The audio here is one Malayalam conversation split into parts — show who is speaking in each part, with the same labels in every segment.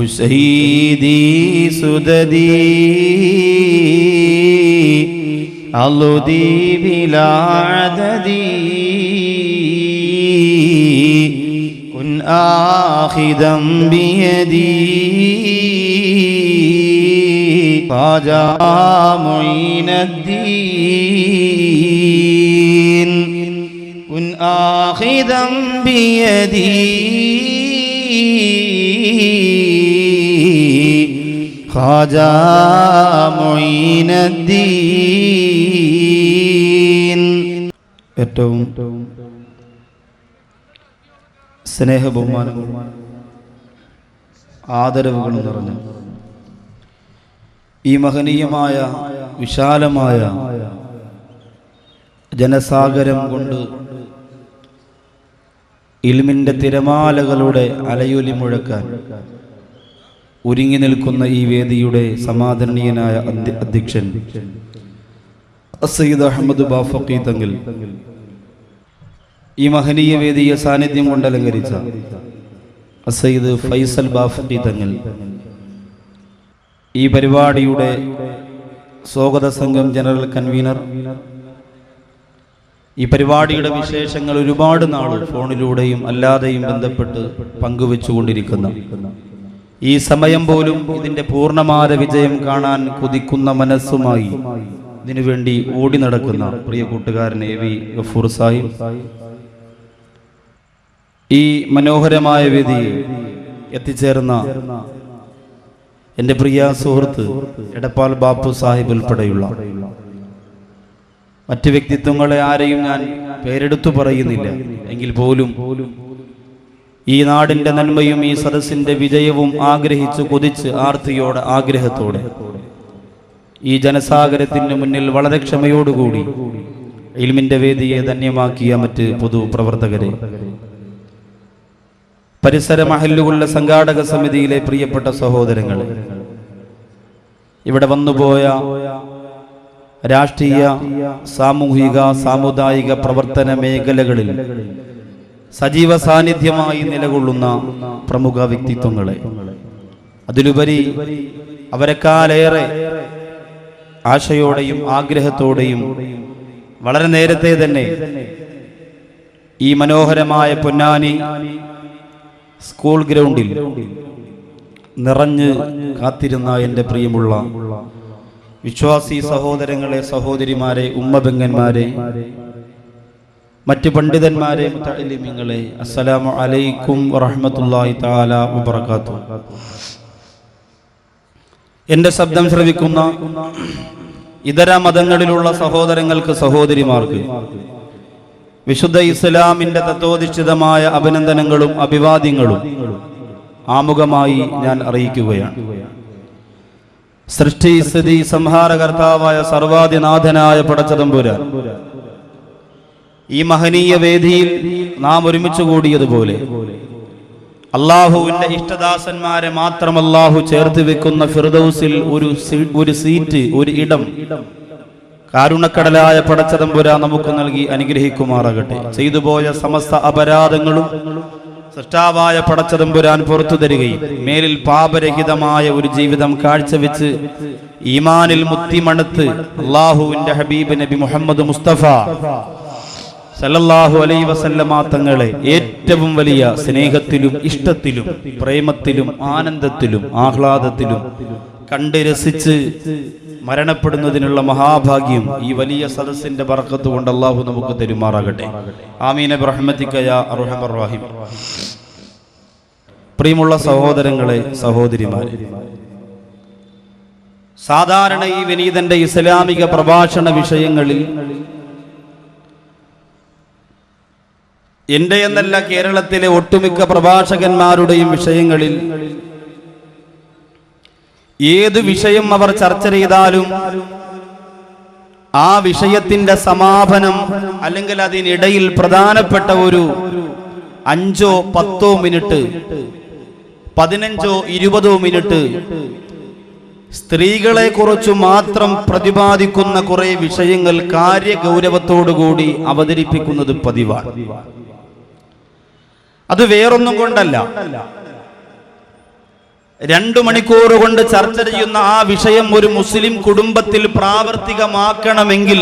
Speaker 1: مسيدي سددي. عضدي بلا عدد. كن آخذا بيدي. طاجا معين الدين. كن آخذا بيدي. ഖാജ ഏറ്റവും സ്നേഹ ബഹുമാനങ്ങളും ആദരവുകളും നിറഞ്ഞു ഈ മഹനീയമായ വിശാലമായ ജനസാഗരം കൊണ്ട് ഇൽമിന്റെ തിരമാലകളുടെ അലയൊലി മുഴക്കാൻ ഒരുങ്ങി നിൽക്കുന്ന ഈ വേദിയുടെ സമാദരണീയനായ അധ്യക്ഷൻ സയ്യിദ് അഹമ്മദ് ബാഫക്കി തങ്ങൾ ഈ മഹനീയ വേദിയെ സാന്നിധ്യം കൊണ്ട് അലങ്കരിച്ച സയ്യിദ് ഫൈസൽ ബാഫക്കി തങ്ങൾ ഈ പരിപാടിയുടെ സ്വാഗത സംഘം ജനറൽ കൺവീനർ. ഈ പരിപാടിയുടെ വിശേഷങ്ങൾ ഒരുപാട് നാൾ ഫോണിലൂടെയും അല്ലാതെയും ബന്ധപ്പെട്ട് പങ്കുവെച്ചുകൊണ്ടിരിക്കുന്ന ഈ സമയം പോലും ഇതിന്റെ പൂർണമായ വിജയം കാണാൻ കൊതിക്കുന്ന മനസ്സുമായി ഇതിനുവേണ്ടി ഓടി നടക്കുന്ന പ്രിയ കൂട്ടുകാരൻ എ വി ഗഫൂർ സാഹിബ്. ഈ മനോഹരമായ വേദിയിൽ എത്തിച്ചേർന്ന എന്റെ പ്രിയ സുഹൃത്ത് എടപ്പാൾ ബാപ്പു സാഹിബ് ഉൾപ്പെടെയുള്ള മറ്റു വ്യക്തിത്വങ്ങളെ ആരെയും ഞാൻ പേരെടുത്തു പറയുന്നില്ല. എങ്കിൽ പോലും ഈ നാടിന്റെ നന്മയും ഈ സദസ്സിന്റെ വിജയവും ആഗ്രഹിച്ച് കൊതിച്ച് ആർത്തിയോടെ ആഗ്രഹത്തോടെ. ഈ ജനസാഗരത്തിന് മുന്നിൽ വളരെ ക്ഷമയോടുകൂടി ഇൽമിന്റെ വേദിയെ ധന്യമാക്കിയ മറ്റ് പൊതു പ്രവർത്തകരെ. പരിസര മഹല്ലുകളുടെ സംഘാടക സമിതിയിലെ പ്രിയപ്പെട്ട സഹോദരങ്ങൾ ഇവിടെ വന്നുപോയ രാഷ്ട്രീയ സാമൂഹിക സാമുദായിക പ്രവർത്തന മേഖലകളിൽ സജീവ സാന്നിധ്യമായി നിലകൊള്ളുന്ന പ്രമുഖ വ്യക്തിത്വങ്ങളെ. അതിലുപരി അവരെക്കാലേറെ ആശയോടെയും ആഗ്രഹത്തോടെയും വളരെ നേരത്തെ തന്നെ ഈ മനോഹരമായ പൊന്നാനി സ്കൂൾ ഗ്രൗണ്ടിൽ നിറഞ്ഞ് കാത്തിരുന്ന എന്റെ പ്രിയമുള്ള വിശ്വാസി സഹോദരങ്ങളെ സഹോദരിമാരെ ഉമ്മബെങ്ങന്മാരെ മറ്റ് പണ്ഡിതന്മാരെ മുത്തലിമിങ്ങളെ അസ്സലാമു അലൈക്കും വറഹ്മത്തുള്ളാഹി തആല വബറകാത്തു എന്റെ ശബ്ദം ശ്രവിക്കുന്ന ഇതര മതങ്ങളിലുള്ള സഹോദരങ്ങൾക്ക് സഹോദരിമാർക്ക് വിശുദ്ധ ഇസ്ലാമിന്റെ തത്വോധിഷ്ഠിതമായ അഭിനന്ദനങ്ങളും അഭിവാദ്യങ്ങളും ആമുഖമായി ഞാൻ അറിയിക്കുകയാണ്. സൃഷ്ടി സ്ഥിതി സംഹാരകർത്താവായ സർവാദിനാഥനായ പടച്ചതമ്പുരാൻ ഈ മഹനീയ വേദിയിൽ നാം ഒരുമിച്ച് കൂടിയതുപോലെ. അള്ളാഹുവിന്റെ ഇഷ്ടദാസന്മാരെ മാത്രം അള്ളാഹു ചേർത്ത് വെക്കുന്ന ഫിർദൌസിൽ ഒരു ഒരു സീറ്റ് ഒരു ഇടം കാരുണക്കടലായ പടച്ചതമ്പുര നമുക്ക് നൽകി അനുഗ്രഹിക്കുമാറാകട്ടെ. ചെയ്തു പോയ സമസ്ത അപരാധങ്ങളും സൃഷ്ടാവായ പടച്ചതമ്പുരാൻ പുറത്തു തരികയും മേലിൽ പാപരഹിതമായ ഒരു ജീവിതം കാഴ്ചവെച്ച് ഈമാനിൽ മുത്തിമണത്ത് അള്ളാഹുവിന്റെ ഹബീബ് നബി മുഹമ്മദ് മുസ്തഫ സല്ലല്ലാഹു അലൈ വസല്ലമ തങ്ങളെ ഏറ്റവും വലിയ സ്നേഹത്തിലും ഇഷ്ടത്തിലും പ്രേമത്തിലും ആനന്ദത്തിലും ആഹ്ലാദത്തിലും കണ്ട് രസിച്ച് മരണപ്പെടുന്നതിനുള്ള മഹാഭാഗ്യം ഈ വലിയ സദസ്സിന്റെ ബർക്കത്ത് കൊണ്ട് അള്ളാഹു നമുക്ക് തെരുമാറാകട്ടെ. ആമീന ബ്രഹ്മത്തിക്കയ പ്രിയമുള്ള സഹോദരങ്ങളെ സഹോദരിമാരെ സാധാരണ ഈ വിനീതന്റെ ഇസ്ലാമിക പ്രഭാഷണ വിഷയങ്ങളിൽ എന്റെ എന്നല്ല കേരളത്തിലെ ഒട്ടുമിക്ക പ്രഭാഷകന്മാരുടെയും വിഷയങ്ങളിൽ ഏത് വിഷയം അവർ ചർച്ച ചെയ്താലും ആ വിഷയത്തിന്റെ സമാപനം അല്ലെങ്കിൽ അതിനിടയിൽ പ്രധാനപ്പെട്ട ഒരു അഞ്ചോ പത്തോ മിനിറ്റ് പതിനഞ്ചോ ഇരുപതോ മിനിറ്റ് സ്ത്രീകളെ കുറിച്ച് മാത്രം പ്രതിപാദിക്കുന്ന കുറെ വിഷയങ്ങൾ കാര്യഗൗരവത്തോടുകൂടി അവതരിപ്പിക്കുന്നത് പതിവാണ്. അത് വേറൊന്നും കൊണ്ടല്ല. രണ്ടു മണിക്കൂർ കൊണ്ട് ചർച്ച ചെയ്യുന്ന ആ വിഷയം ഒരു മുസ്ലിം കുടുംബത്തിൽ പ്രാവർത്തികമാക്കണമെങ്കിൽ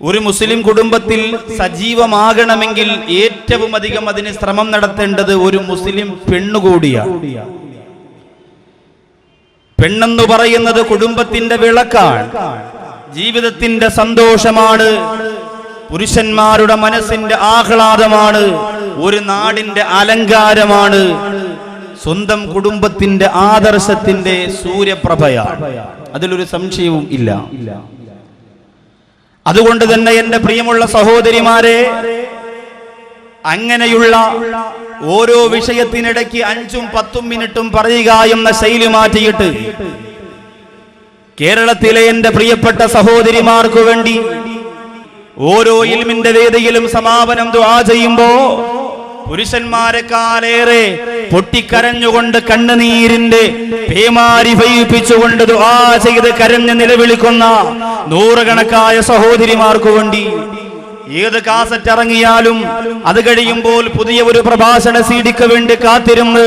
Speaker 1: ഒരു മുസ്ലിം കുടുംബത്തിൽ സജീവമാകണമെങ്കിൽ ഏറ്റവും അധികം അതിന് ശ്രമം നടത്തേണ്ടത് ഒരു മുസ്ലിം പെണ്ണുകൂടിയാണ് പെണ്ണെന്ന് പറയുന്നത് കുടുംബത്തിന്റെ വിളക്കാണ്. ജീവിതത്തിന്റെ സന്തോഷമാണ്. പുരുഷന്മാരുടെ മനസ്സിന്റെ ആഹ്ലാദമാണ് ഒരു നാടിന്റെ അലങ്കാരമാണ്. സ്വന്തം കുടുംബത്തിന്റെ ആദർശത്തിന്റെ സൂര്യപ്രഭയാണ് അതിലൊരു സംശയവും ഇല്ല. അതുകൊണ്ട് തന്നെ എന്റെ പ്രിയമുള്ള സഹോദരിമാരെ അങ്ങനെയുള്ള ഓരോ വിഷയത്തിനിടയ്ക്ക് അഞ്ചും പത്തും മിനിറ്റും പറയുക എന്ന ശൈലി മാറ്റിയിട്ട് കേരളത്തിലെ എന്റെ പ്രിയപ്പെട്ട സഹോദരിമാർക്കു വേണ്ടി ഓരോ ഇൽമിന്റെ വേദിയിലും സമാപനം ദ്വാ ചെയ്യുമ്പോ പുരുഷന്മാരെക്കാളേറെ പൊട്ടിക്കരഞ്ഞുകൊണ്ട് കണ്ണുനീരിന്റെ പേമാരി ഭയിപ്പിച്ചുകൊണ്ട് ദുആ ചെയ്ത് കരഞ്ഞ് നിലവിളിക്കുന്ന നൂറുകണക്കായ സഹോദരിമാർക്കു വേണ്ടി ഏത് കാസറ്റ് ഇറങ്ങിയാലും അത് കഴിയുമ്പോൾ പുതിയ ഒരു പ്രഭാഷണ സീഡിക്ക് വേണ്ടി കാത്തിരുന്ന്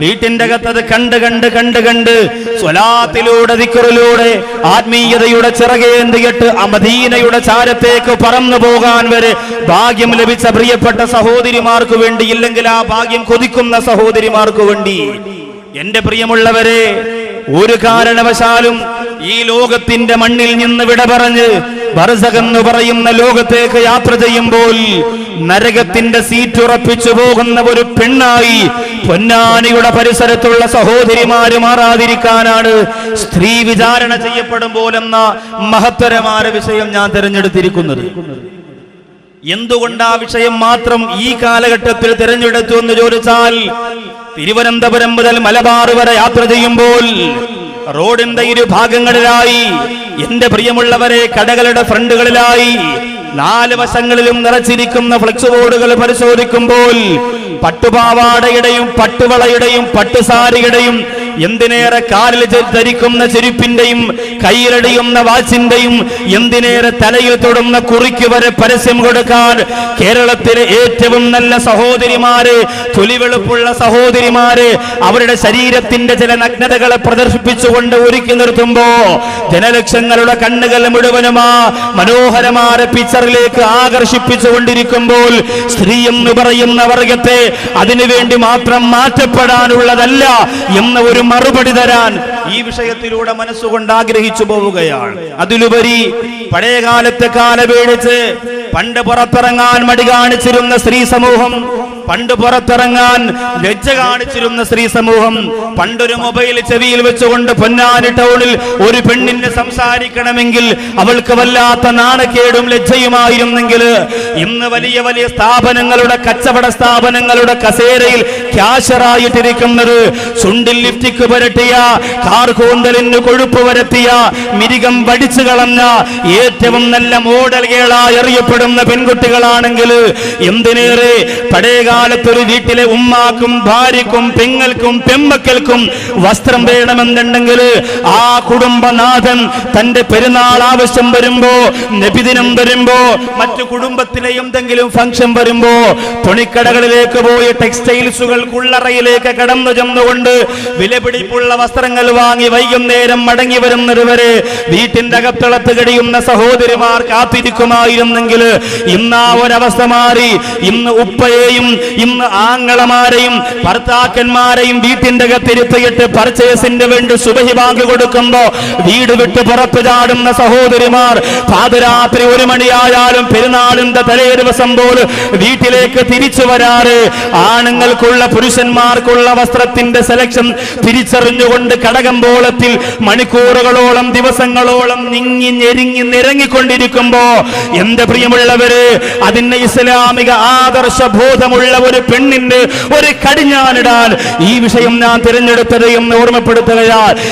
Speaker 1: വീട്ടിന്റെ അകത്തത് കണ്ട് കണ്ട് കണ്ട് കണ്ട് സ്വലാത്തിലൂടെ ദിക്കറിലൂടെ ആത്മീയതയുടെ ചിറകേന്തിയിട്ട് അമദീനയുടെ ചാരത്തേക്ക് പറന്നു പോകാൻ വരെ ഭാഗ്യം ലഭിച്ച പ്രിയപ്പെട്ട സഹോദരിമാർക്ക് വേണ്ടി ഇല്ലെങ്കിൽ ആ ഭാഗ്യം കൊതിക്കുന്ന സഹോദരിമാർക്ക് വേണ്ടി. എന്റെ പ്രിയമുള്ളവരെ ഒരു കാരണവശാലും ഈ ലോകത്തിന്റെ മണ്ണിൽ നിന്ന് വിട പറഞ്ഞ് ബർസകെന്ന് പറയുന്ന ലോകത്തേക്ക് യാത്ര ചെയ്യുമ്പോൾ നരകത്തിന്റെ സീറ്റ് ഉറപ്പിച്ചു പോകുന്ന ഒരു പെണ്ണായി പൊന്നാനിയുടെ പരിസരത്തുള്ള സഹോദരിമാര് മാറാതിരിക്കാനാണ് സ്ത്രീ വിചാരണ ചെയ്യപ്പെടുമ്പോൾ എന്ന മഹത്തരമായ വിഷയം ഞാൻ തിരഞ്ഞെടുത്തിരിക്കുന്നത്. എന്തുകൊണ്ട് വിഷയം മാത്രം ഈ കാലഘട്ടത്തിൽ തിരഞ്ഞെടുത്തു എന്ന് ചോദിച്ചാൽ തിരുവനന്തപുരം മുതൽ മലബാർ വരെ യാത്ര ചെയ്യുമ്പോൾ റോഡിന്റെ ഇരു ഭാഗങ്ങളിലായി എന്റെ പ്രിയമുള്ളവരെ കടകളുടെ ഫ്രണ്ടുകളിലായി നാല് വശങ്ങളിലും നിറച്ചിരിക്കുന്ന ഫ്ലെക്സ് ബോർഡുകൾ പരിശോധിക്കുമ്പോൾ പട്ടുപാവാടയുടെയും പട്ടുവളയുടെയും പട്ടുസാരിയുടെയും എന്തിനേറെ കാലിൽ ധരിക്കുന്ന ചെരുപ്പിന്റെയും കയ്യിലടിയുന്ന വാച്ചിന്റെയും എന്തിനേറെ തലയിൽ തൊടുന്ന കുറിക്ക് വരെ പരസ്യം കൊടുക്കാൻ കേരളത്തിലെ ഏറ്റവും നല്ല സഹോദരിമാര് തൊലിവെളുപ്പുള്ള സഹോദരിമാര് അവരുടെ ശരീരത്തിന്റെ ചില നഗ്നതകളെ പ്രദർശിപ്പിച്ചുകൊണ്ട് ഒരുക്കി നിർത്തുമ്പോ ജനലക്ഷങ്ങളുടെ കണ്ണുകൾ മുഴുവനുമാ മനോഹരമായ പിക്ചറിലേക്ക് ആകർഷിപ്പിച്ചുകൊണ്ടിരിക്കുമ്പോൾ സ്ത്രീ എന്ന് പറയുന്ന വർഗത്തെ അതിനുവേണ്ടി മാത്രം മാറ്റപ്പെടാനുള്ളതല്ല എന്ന ഒരു മറുപടി തരാൻ ഈ വിഷയത്തിലൂടെ മനസ്സുകൊണ്ട് ആഗ്രഹിച്ചു പോവുകയാണ്. അതിലുപരി പഴയകാലത്തെ കാലപേടിച്ച് പണ്ട് പുറത്തിറങ്ങാൻ മടി കാണിച്ചിരുന്ന സ്ത്രീ സമൂഹം പണ്ട് പുറത്തിറങ്ങാൻ ലജ്ജ കാണിച്ചിരുന്ന സ്ത്രീ സമൂഹം പണ്ടൊരു മൊബൈൽ ചെവിയിൽ വെച്ചുകൊണ്ട് പൊന്നാനി ടൗണിൽ ഒരു പെണ്ണിന് സംസാരിക്കണമെങ്കിൽ അവൾക്ക് വല്ലാത്ത നാണക്കേടും ലജ്ജയുമായിരുന്നെങ്കിൽ ഇന്ന് വലിയ വലിയ സ്ഥാപനങ്ങളുടെ കച്ചവട സ്ഥാപനങ്ങളുടെ കസേരയിൽ ക്യാഷറായിട്ടിരിക്കുന്നത് ചുണ്ടിൽ ലിഫ്റ്റിക്ക് പുരട്ടിയ കാർ കൂന്തലിന് കൊഴുപ്പ് വരത്തിയ മിരികം വടിച്ചു കളഞ്ഞ ഏറ്റവും നല്ല മോഡലുകളായി അറിയപ്പെടുന്ന പെൺകുട്ടികളാണെങ്കിൽ എന്തിനേറെ പഴയകാലത്തൊരു വീട്ടിലെ ഉമ്മാക്കും ഭാര്യക്കും പെങ്ങൾക്കും പെമ്പക്കൽക്കും വസ്ത്രം വേണമെന്നുണ്ടെങ്കിൽ ആ കുടുംബനാഥൻ തന്റെ പെരുന്നാൾ ആവശ്യം വരുമ്പോ നബിദിനം വരുമ്പോ മറ്റു കുടുംബത്തിലെ എന്തെങ്കിലും ഫംഗ്ഷൻ വരുമ്പോ തുണിക്കടകളിലേക്ക് പോയി ടെക്സ്റ്റൈൽസുകൾ കുള്ളറയിലേക്ക് കടന്നു ചെന്നുകൊണ്ട് വിലപിടിപ്പുള്ള വസ്ത്രങ്ങൾ വാങ്ങി വൈകുന്നേരം മടങ്ങി വരുന്നതുവരെ വീട്ടിന്റെ അകത്തളത്ത് കഴിയുന്ന സഹോദരിമാർ കാത്തിരിക്കുമായിരുന്നെങ്കിൽ ഇന്ന് ആ ഒരവസ്ഥ മാറി. ഇന്ന് ഉപ്പയെയും ഇന്ന് ആങ്ങളമാരെയും ഭർത്താക്കന്മാരെയും വീട്ടിന്റെ അകത്തിരുത്തിയിട്ട് പർച്ചേസിന്റെ വേണ്ടി സുബഹി ബാങ്ക് കൊടുക്കുമ്പോ വീട് വിട്ട് പുറത്തു ചാടുന്ന സഹോദരിമാർ പാതിരാത്രി ഒരു മണിയായാലും പെരുന്നാളിന്റെ തലേ ദിവസം പോലും വീട്ടിലേക്ക് തിരിച്ചു വരാറ്. ആണുങ്ങൾക്കുള്ള പുരുഷന്മാർക്കുള്ള വസ്ത്രത്തിന്റെ സെലക്ഷൻ തിരിച്ചറിഞ്ഞുകൊണ്ട് കടകമ്പോളത്തിൽ മണിക്കൂറുകളോളം ദിവസങ്ങളോളം നിങ്ങി ഞെരുങ്ങി നിരങ്ങിക്കൊണ്ടിരിക്കുമ്പോ എന്റെ പ്രിയമുള്ളവര് അതിന്റെ ഇസ്ലാമിക ആദർശ ബോധമുള്ള ഒരു പെണ്ണിന്റെ ഒരു കടിഞ്ഞാനിടാൻ ഈ വിഷയം ഞാൻ തിരഞ്ഞെടുത്തത് എന്ന് ഓർമ്മപ്പെടുത്തുകയാൽ